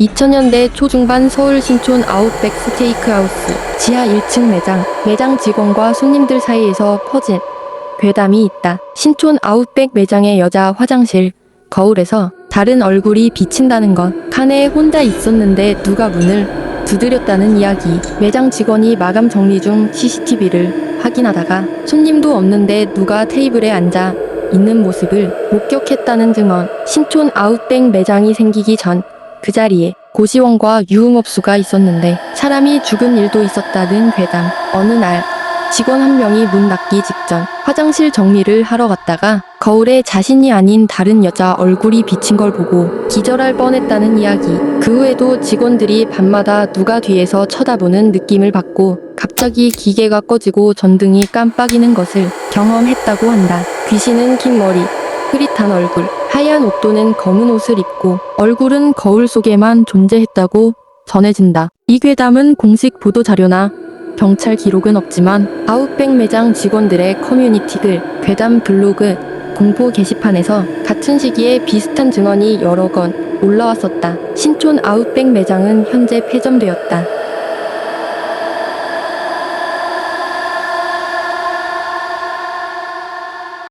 2000년대 초중반 서울 신촌 아웃백 스테이크하우스 지하 1층 매장, 매장 직원과 손님들 사이에서 퍼진 괴담이 있다. 신촌 아웃백 매장의 여자 화장실, 거울에서 다른 얼굴이 비친다는 것. 칸에 혼자 있었는데 누가 문을 두드렸다는 이야기. 매장 직원이 마감 정리 중 CCTV를 확인하다가 손님도 없는데 누가 테이블에 앉아 있는 모습을 목격했다는 증언. 신촌 아웃백 매장이 생기기 전 그 자리에 고시원과 유흥업소가 있었는데 사람이 죽은 일도 있었다는 괴담. 어느 날 직원 한 명이 문 닫기 직전 화장실 정리를 하러 갔다가 거울에 자신이 아닌 다른 여자 얼굴이 비친 걸 보고 기절할 뻔했다는 이야기. 그 후에도 직원들이 밤마다 누가 뒤에서 쳐다보는 느낌을 받고 갑자기 기계가 꺼지고 전등이 깜빡이는 것을 경험했다고 한다. 귀신은 긴 머리, 흐릿한 얼굴, 하얀 옷 또는 검은 옷을 입고 얼굴은 거울 속에만 존재했다고 전해진다. 이 괴담은 공식 보도 자료나 경찰 기록은 없지만 아웃백 매장 직원들의 커뮤니티 글, 괴담 블로그, 공포 게시판에서 같은 시기에 비슷한 증언이 여러 건 올라왔었다. 신촌 아웃백 매장은 현재 폐점되었다.